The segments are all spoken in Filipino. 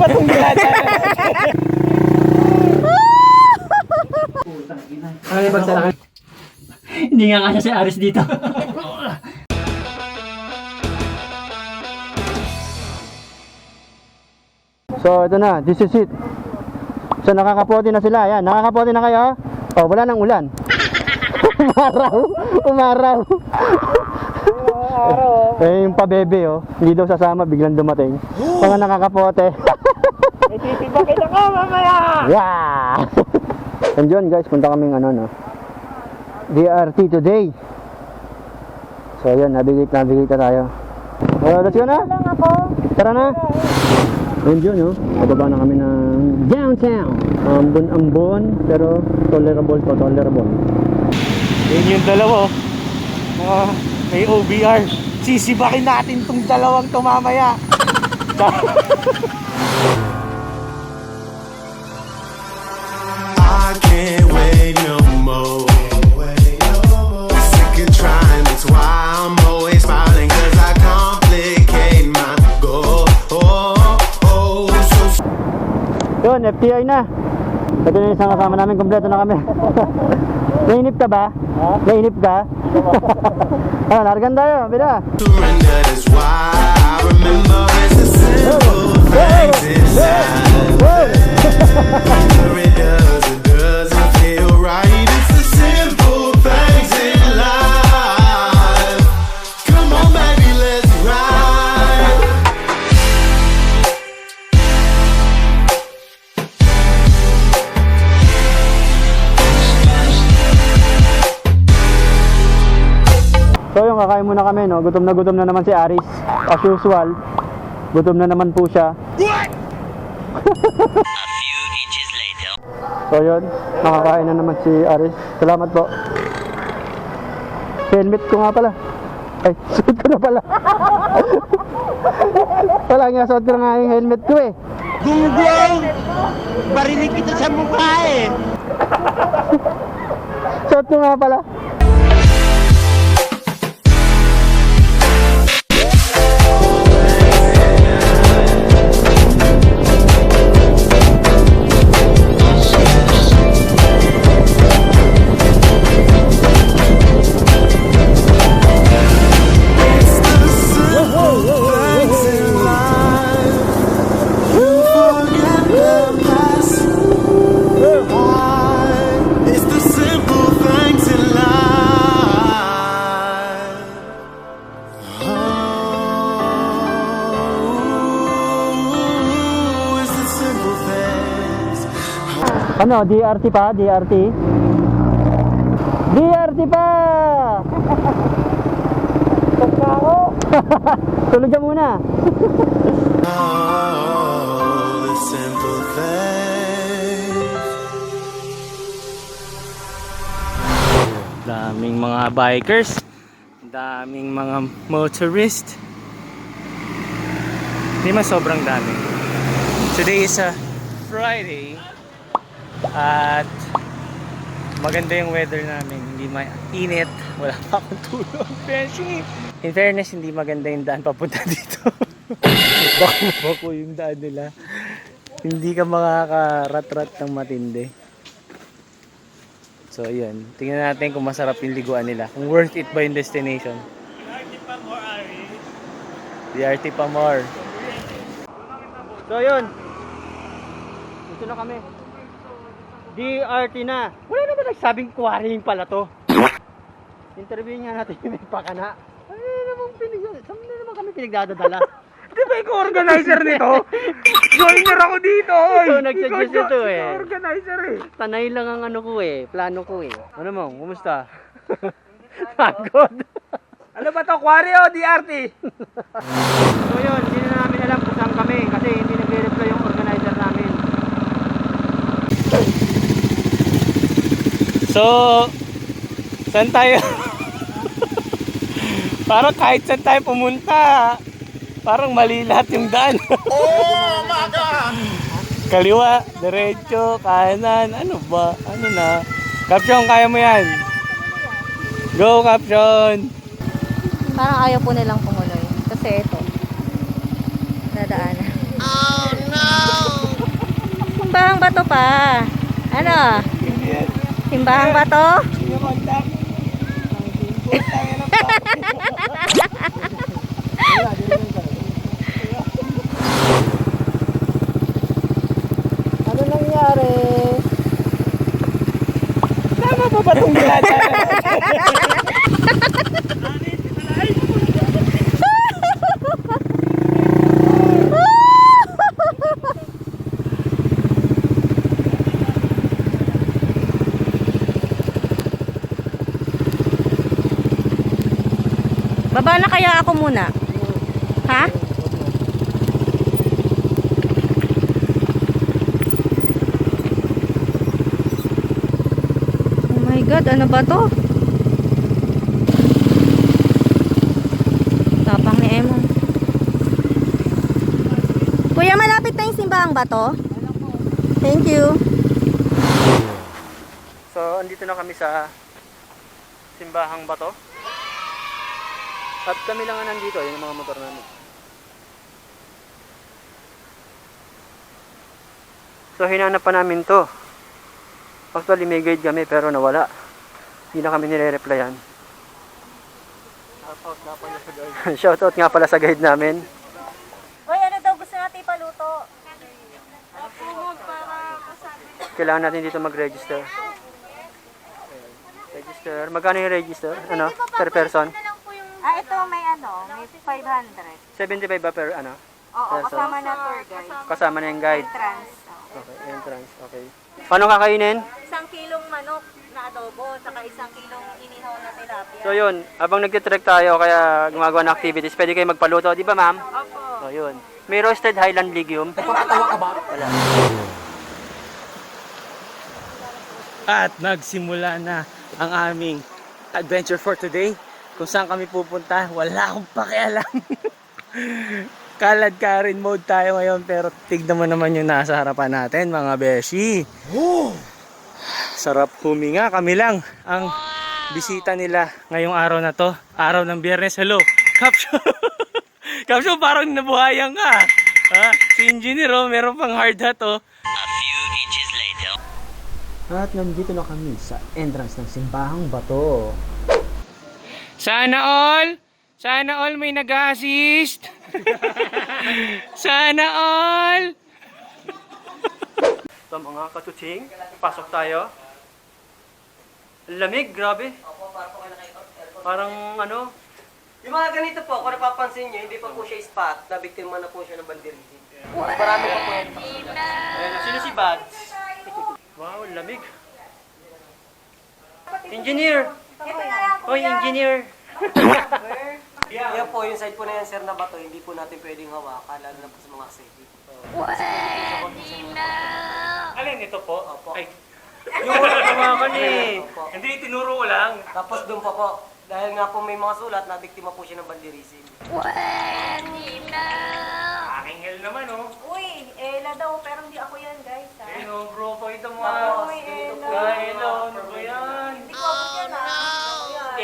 pa itong. Ano yung pagsalangan? Hindi nga kaya si Aris dito. So ito na, this is it. So nakakapote na sila, yan. Nakakapote na kayo? Oh, wala nang ulan. umaraw, umaraw. eh, yung pabebe oh, hindi daw sasama, biglang dumating. Mga nakakapote. Ititiba kita ka mamaya! yeah! And yun guys, punta kaming ano no. DRT today. So yun, navigate, navigate na tayo. Oh, let's go na. Tara na. Ayun yun, no? Pababa na kami ng downtown. Ambon-ambon, pero tolerable to, tolerable. Yun yung dalawa. oh. Mga may OBR. Sisibakin natin tong dalawang to mamaya. can't wait no more. Sick of trying, that's why I'm always smiling, cause I complicate my goal. Oh, oh, so Yun, FTI na. Ito na yung isang kasama namin, kompleto na kami. Nainip ka ba? Nainip ka? ah, largan tayo, bida. surrender, that's why I remember it's the simple things inside. It kami, no? Gutom na gutom na naman si Aris. As usual. Gutom na naman po siya. So yun, nakakain na naman si Aris. Salamat po. Helmet ko nga pala. Ay, suot ko na pala. Wala nga, suot ko na nga yung helmet ko eh. Gunggong! Barinig kita sa mukha eh! Suot ko nga pala. Ano, DRT pa? DRT? DRT pa! Tulog ka muna. The simple things. Daming mga bikers. Daming mga motorist. Hindi man sobrang dami. Today is a Friday. At maganda yung weather namin. Hindi mainit. Wala pa akong tulog. Beshi! In fairness, hindi maganda yung daan papunta dito. bako bako yung daan nila. Hindi ka makakarat-rat ng matindi. So, yun. Tingnan natin kung masarap yung liguan nila. Kung worth it ba yung destination. DRT pa more. So yun. Dito na kami. DRT na. Wala naman nagsabing quarrying pala to. Interview nga natin yung may pakana. Ano namang pinag... Saan na naman kami pinagdadadala? Di ba ikaw organizer nito? Joiner ako dito! oy! Ikaw nagsuggest Ikaw, ikaw eh. organizer eh. Tanay lang ang ano ko eh. Plano ko eh. Ano mo? Kumusta? Pagod. Ano ba to? Quarry o DRT? so yun, hindi na namin alam kung saan kami kasi hindi nagre-reply yung organizer namin. So, saan tayo? parang kahit saan tayo pumunta, parang mali lahat yung daan. oh my God! Kaliwa, diretso, kanan, ano ba? Ano na? Caption, kaya mo yan. Go, Caption! Parang ayaw po nilang tumuloy. Kasi ito. Dadaanan. bato pa. Ano? Simbahang bato? Ano nangyari? Tama ba ba itong ginagawa? Baba na kaya ako muna. Ha? Oh my God, ano ba to? Tapang ni Emon. Kuya, malapit na yung simbahang bato? Thank you. So, andito na kami sa Simbahang Bato. At kami lang ang nandito, yun ang mga motor namin. So, hinanap pa namin to. Actually, may guide kami pero nawala. Hindi na kami nire-replyan. Shoutout nga pala sa guide namin. Hoy, ano daw gusto natin ipaluto? Kailangan natin dito mag-register. Register. Magkano yung register? Ano? Per person? Ah, ito may ano, may 500. 75 ba per ano? Oo, Peso. kasama na tour guide. Kasama na yung guide. Entrance. Okay, entrance. Okay. Paano kakainin? Isang kilong manok na adobo, saka isang kilong inihaw na tilapia. So yun, habang nagtitrek tayo kaya gumagawa ng activities, pwede kayo magpaluto, di ba ma'am? Opo. So yun. May roasted highland legume. Papatawa ka ba? Wala. At nagsimula na ang aming adventure for today. Kung saan kami pupunta, wala akong pakialam. Kalad ka rin mode tayo ngayon pero tignan mo naman yung nasa harapan natin mga beshi. Sarap huminga. Kami lang ang bisita nila ngayong araw na to. Araw ng biyernes. Hello. Caption. Caption parang nabuhayan ka. Ha? Si engineer oh, meron pang hard hat oh. At nandito na kami sa entrance ng Simbahang Bato. Sana all, sana all may nag-assist. sana all. So mga katutsing, pasok tayo. Lamig, grabe. Parang ano, Yung mga ganito po, kung napapansin nyo, hindi pa po siya spot, nabiktima na po siya ng bandirisi. Marami pa po yan. Sino si Bads? Wow, lamig. Engineer! Hoy, engineer! Yan po, yung side po na yan, sir, na bato, hindi po natin pwedeng hawakan, lalo na po sa mga safety. Alin ito po? Opo. Ay, Yung wala tumakan eh. Opo. hindi tinuro ko lang. Tapos doon pa po, dahil nga po may mga sulat, nabiktima po siya ng bandirisin. Aking hell naman oh. Uy, Ella daw, pero hindi ako yan guys. Ha? Ayun oh, bro, pakita mo nga. Uy, po. Ella. Ay, hello, ano ba yan?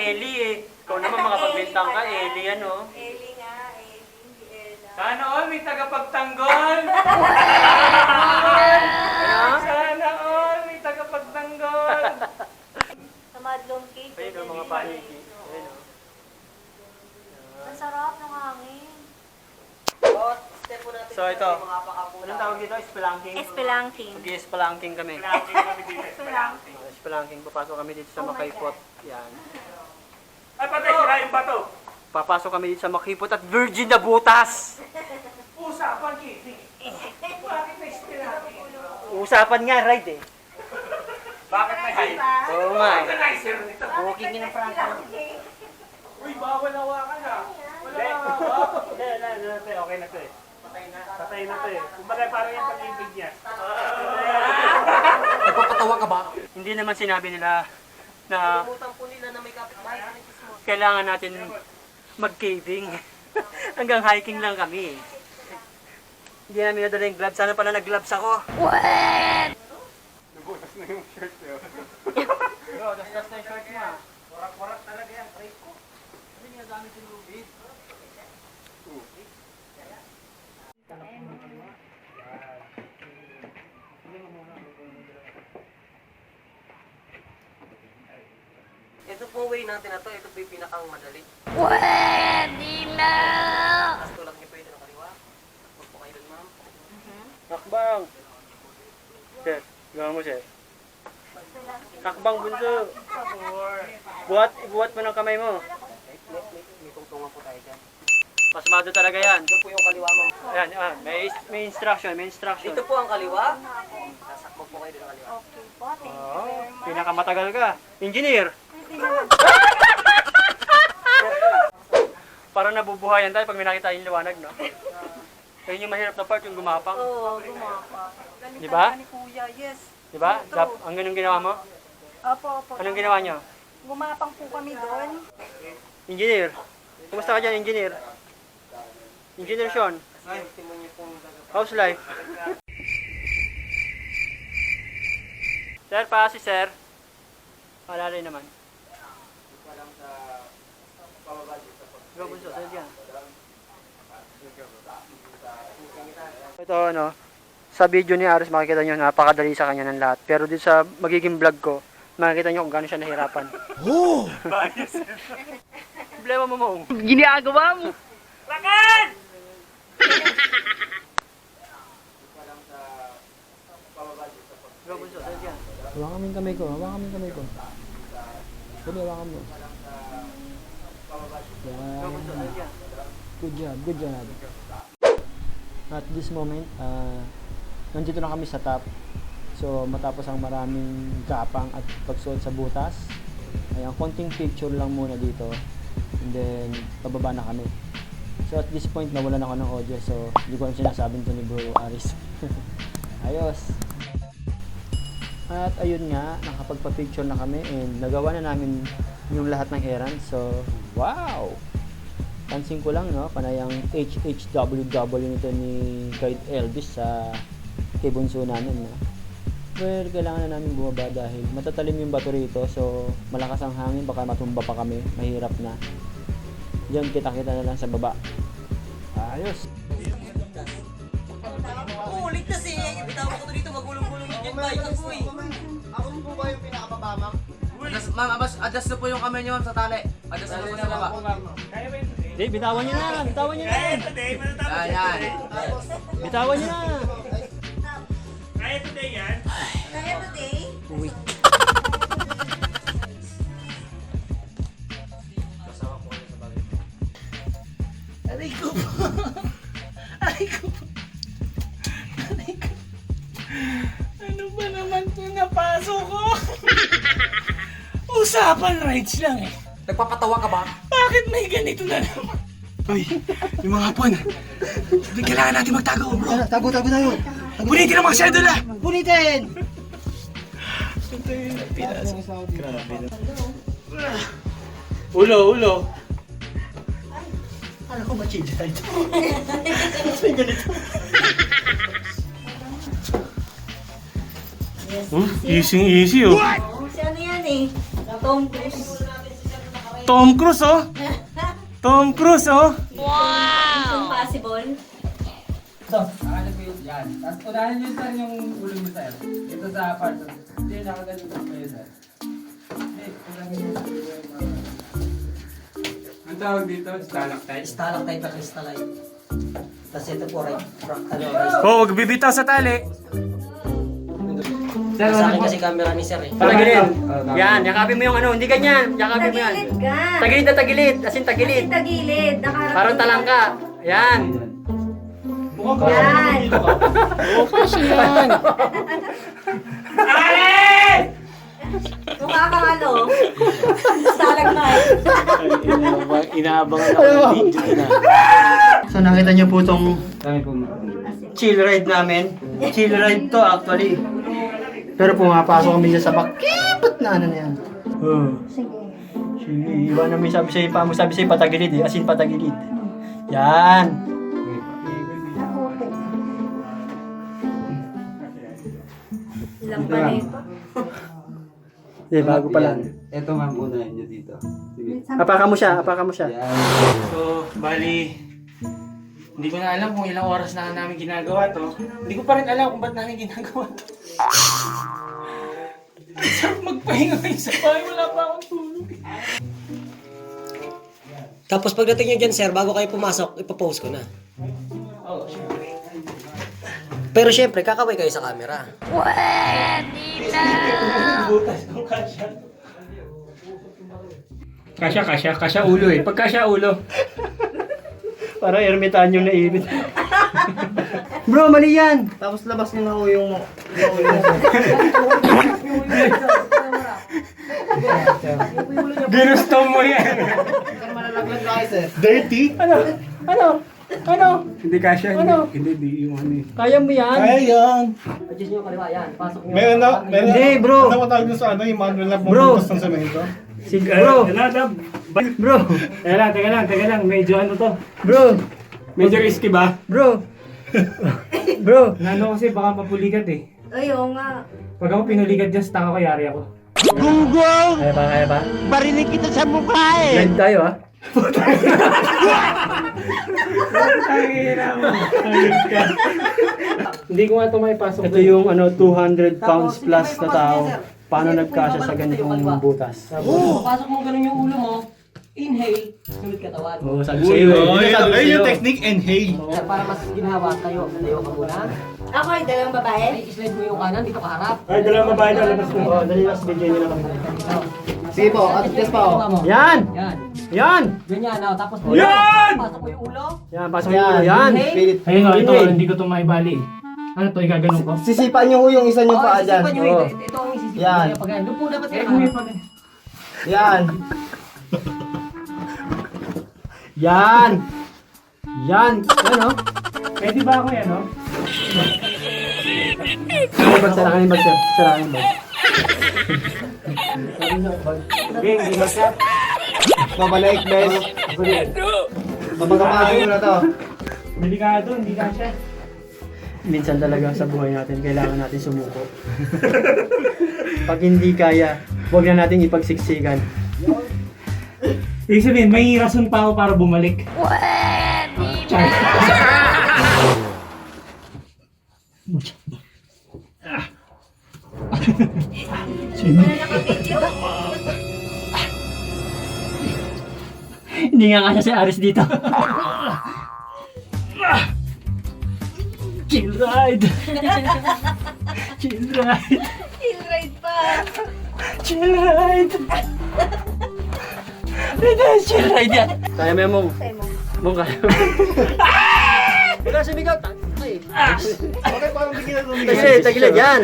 Eli eh. Ikaw naman makapagbintang ka, Eli ano. Ellie nga, Ellie, hindi Ella. Sana all may tagapagtanggol. Sana all may tagapagtanggol. Sa Madlong Cave. Ayun oh, mga paniki. Ayun oh. Ang sarap ng hangin. Bawat step po natin, So, sir, ito. mga pakapo Anong tawag dito? Spelunking? Espelangking. Mag-spelunking kami. Espelangking. Uh, spelunking. Papasok kami dito sa Oh my Makaipot. Yan. Ay, patay, sirain pa to. Papasok kami sa Makipot at virgin na butas. Usapan kiting. Bakit may spilaki? Usapan nga, ride eh. Bakit may high? Oo nga eh. Organizer nito. Booking ng Franco. Uy, bawal hawakan ha. Wala hawakan. Hindi, hindi, hindi, okay na to eh. Patay na. Patay na to eh. Kumbaga parang yung pag-ibig niya. Hindi naman sinabi nila na Utang po nila na may kapitbahay sa mismo. Kailangan natin mag-caving. Hanggang hiking lang kami. Hindi namin nadala yung gloves. Sana pala nag-gloves ako. What? Nabutas na yung shirt niyo. Bro, das-das na yung shirt mo ah. Warak-warak talaga yan. Try ko. Nga gamit yung lubid. Po way natin na to. Ito po yung pinakang madali. Pwede na! Tapos tulak niyo po ito ng kaliwa. Huwag po kayo dun, ma'am. Hakbang. Sir, gawa mo, sir. Hakbang bunso. Buhat, buhat mo ng kamay mo. May, tungtungan po tayo dyan. Pasmado talaga yan. Ito po yung kaliwa, ma'am. Ayan, ah, may, may instruction, may instruction. Dito po ang kaliwa. Sasakbog po kayo dun ng kaliwa. Oo, pinakamatagal ka. Engineer. Parang nabubuhayan tayo pag may nakita yung liwanag, no? Ayun yung mahirap na part, yung gumapang. Oo, gumapa. Di ba? Ni Kuya, yes. Di ba? Dap- ang ganun ginawa mo? Opo, opo. Anong ginawa nyo? Gumapang po kami doon. Engineer. Kumusta ka dyan, engineer? Engineer Sean, niyo how's life? sir, pa si sir. Malalay naman. Ikaw bunso, sir dyan. Ito ano, sa video ni Aris makikita nyo napakadali sa kanya ng lahat. Pero dito sa magiging vlog ko, makikita nyo kung gaano siya nahirapan. Oh! Problema mo mo. Ginagawa mo! Dyan. Hawakan mo yung kamay ko, hawakan mo yung kamay ko. Dali, hawakan mo. Dyan. Good job, good job. At this moment, ah, nandito na kami sa top. So, matapos ang maraming gapang at pagsuot sa butas, ayan, konting picture lang muna dito. And then, pababa na kami. So, at this point, nawalan ako ng audio. So, hindi ko alam sinasabing to ni Bro Aris. Ayos. At ayun nga, nakapagpa-picture na kami and nagawa na namin yung lahat ng errands. So, wow! Pansin ko lang, no, panayang HHWW nito ni Guide Elvis sa kay Bunso namin, no. Well, kailangan na namin bumaba dahil matatalim yung bato rito. So, malakas ang hangin, baka matumba pa kami. Mahirap na. Diyan kita-kita na lang sa baba. Ayos! Magulong-gulong yung jet bike. Agoy. Adjust, ma'am, adjust, adjust na po yung kamay niyo ma'am sa tali. Adjust na po sa baba. Di, bitawan niyo na! Bitawan niyo na! Yan, yan. Bitawan niyo na! Kaya today? Uwi. Aray napasok ko? Usapan rights lang eh. Nagpapatawa ka ba? Bakit may ganito na naman? Uy, yung mga hapon. Kailangan natin magtago, bro. Tago, tago tayo! Punitin ang mga sedula. Punitin! Ulo, ulo. Ano ko machida ito? Hmm? Easy, easy oh. Oh, si ano yan eh? Tom Cruise. Tom Cruise oh. Tom Cruise oh. Mission Possible. So, nakalag mo yun. Yan. Tapos unahin nyo sir yung ulo mo sir. Ito sa part. Hindi, nakagalit mo kayo sir. Hindi, unahin nyo sir. Ang tawag dito, stalactite. Stalactite na crystallite. Tapos ito po, right? Fractal. Oh, wag bibitaw sa tali. Sir, Sa ano akin po? kasi camera ni sir eh. Patagilid! Yan, yakapin mo yung ano, hindi ganyan. Yakapin mo yan. Tagilid ka. Tagilid na tagilid, as in tagilid. Kasi tagilid. Nakaharap Parang talangka. Yan. Yan. Mukha kang ano? Stalagmite. Inaabang ako ng video na. So nakita niyo po itong chill ride namin. Chill ride to actually. Pero pumapasok kami sa bakipot na ano na yan. Oh. Sige. Sige, iwan namin sabi sa'yo pa sabi sa'yo patagilid eh. As in patagilid. Yan. Ilang pa nito? Eh, bago pa lang. Ito ma'am, unahin nyo dito. Sige. Apakan mo siya, apakan mo siya. So, bali, hindi ko na alam kung ilang oras na namin ginagawa to. Hindi ko pa rin alam kung ba't namin ginagawa to. Sarap magpahinga ngayon sa bahay, wala pa akong tulog. Tapos pagdating nyo dyan, sir, bago kayo pumasok, ipopost ko na. Pero syempre, kakaway kayo sa camera. Kasya, kasya, kasya ulo eh. Pag kasya ulo. Para ermitan yung naibit. Bro, mali yan! Tapos labas niyo na ho yung... Ginusto mo yan. Dirty? Ano? Ano? Ano? Hindi kasya. Ano? Hindi, hindi yung ano eh. Kaya mo yan? Kaya yan. Adjust nyo kaliwa, yan. Pasok nyo. Meron na, meron Hindi, bro. Ano ba tawag doon sa ano, yung manual na Bro. bumubutas ng semento? Si bro, bro, Teka lang, teka lang, teka lang. Medyo ano to. bro, Medyo risky ba? bro. Bro, Nano kasi baka mapulikat eh. Ay, oo nga. Pag ako pinulikat dyan, sa tanga ko, yari ako. kaya ba, kaya ba? Barinig kita sa mukha eh! Live tayo ah. Hindi ko nga ito may pasok. Ito yung ano 200 pounds plus na tao. Paano nagkasya sa ganitong butas? Oo, pasok mo ganun yung ulo mo. Inhale, sulit katawan. Oo, sabi sa iyo. Oh, ayun sa'yo. yung technique inhale. Sir, para mas ginawa tayo, tayo ka muna. Ako ay dalawang babae. Ay, slide mo yung kanan, dito ka harap. Ay, dalawang babae na labas mo. Oh, dali mas video nyo na kami. Sige po, at pa mo. Yan! Yan. Yan! Ganyan, oh, tapos Yan! Pasok mo yung ulo. Yan, pasok yung ulo. Yan! Ayun o, ito, hindi ko ito maibali. Ano to, igaganon ko? Sisipan nyo yung isa Oh, isisipan nyo ito. Ito ang isisipan Yan. nyo. Pag yan, doon po dapat Eh, may pag... Yan! Yan! Yan! Yan oh! Pwede ba ako yan, no? Ano ba? Sarangin yung bag, sir. Sarangin bag. Okay, hindi ba siya? Babalik, guys. Babagapagin ko na to. Delikado, hindi ka siya. Minsan talaga sa buhay natin, kailangan natin sumuko. Pag hindi kaya, huwag na natin ipagsiksikan. Ibig sabihin, may rason pa ako para bumalik. Char. Hindi nga kaya si Aris dito. Chill ride! Chill ride! Chill ride pa. Chill ride! Ito, chill ride yan! Kaya mo yan, Mong. Tayo mo. Mong, kaya mo. Wala sumigaw. Ay. Okay, parang bigyan na tumigil. Tagilid, tagilid. Yan!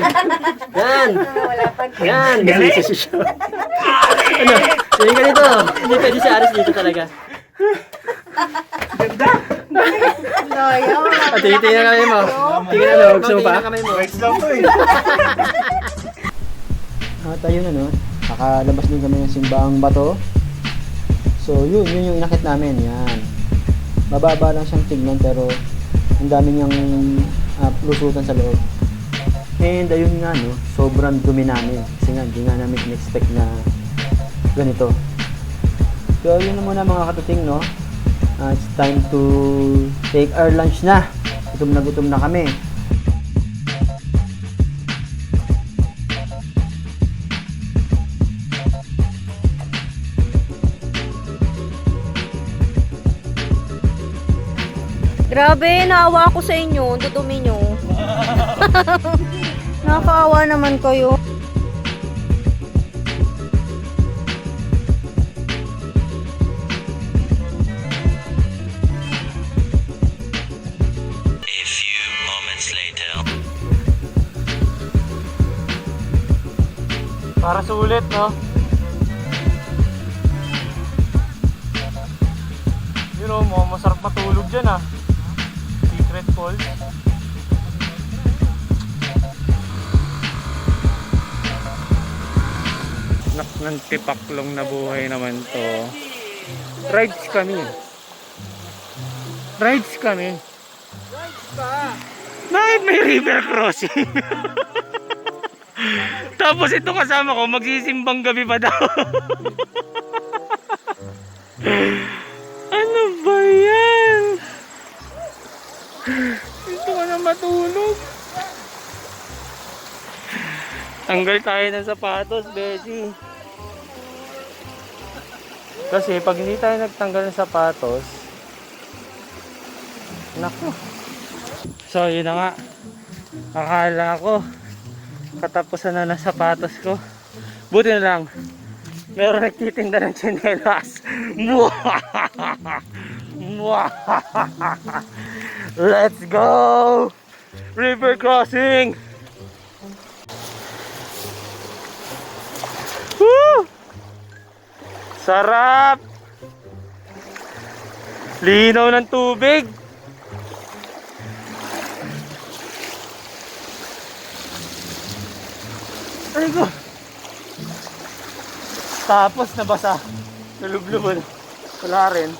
Yan! Wala pa. Yan! Galing! ano? Tingin ka dito. Hindi pwede si Aris dito talaga. Loyo. Ah, tingin, tingin na kamay mo. Tingin na, no? Gusto mo pa? Lang to eh. At ayun ano, nakalabas din kami ng simbahang bato. So yun, yun yung inakit namin, yan. Mababa lang siyang tignan pero ang dami niyang uh, lusutan sa loob. And ayun nga no, sobrang dumi namin. Kasi nga, hindi nga namin in-expect na ganito. So yun na muna mga katuting no. Uh, it's time to take our lunch na. Gutom na gutom na kami. Grabe, naawa ako sa inyo. Dudumi nyo. Nakakaawa naman kayo. Para sulit, no? Yun o, mo, masarap matulog dyan ah. Secret Falls. Nak ng tipaklong na buhay naman to. Rides kami. Rides kami. Rides pa? Bakit may river crossing? Tapos ito kasama ko, magsisimbang gabi pa daw. ano ba yan? Ito ka na matulog. Tanggal tayo ng sapatos, Bessie. Kasi pag hindi tayo nagtanggal ng sapatos, naku. So, yun na nga. Akala ko, katapusan na ng sapatos ko. Buti na lang, meron nagtitinda ng tsinelas. Let's go! River crossing! Woo! Sarap! Linaw ng tubig! Ay ko! Tapos nabasa. Nalubluban. Wala rin.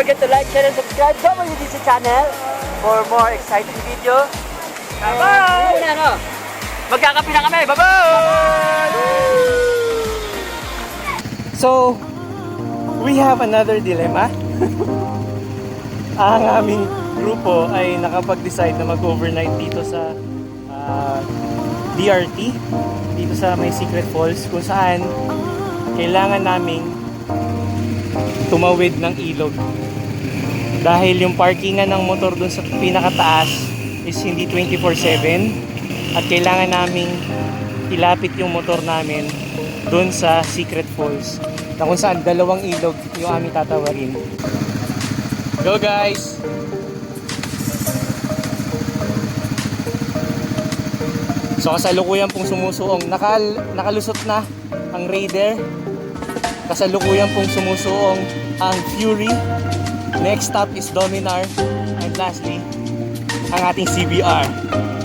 Forget to like, share, and subscribe WDC channel for more exciting video. Bye! Muna, no? Magkakapi na kami. Bye-bye! So, we have another dilemma. Ang aming grupo ay nakapag-decide na mag-overnight dito sa ah, DRT, dito sa may Secret Falls, kung saan kailangan naming tumawid ng ilog. Dahil yung parkingan ng motor dun sa pinakataas is hindi 24-7 at kailangan naming ilapit yung motor namin dun sa Secret Falls na kung saan dalawang ilog yung aming tatawarin. Go guys! So kasalukuyan pong sumusuong. Nakal, nakalusot na ang Raider. Kasalukuyan pong sumusuong ang Fury. Next stop is Dominar. And lastly, ang ating CBR.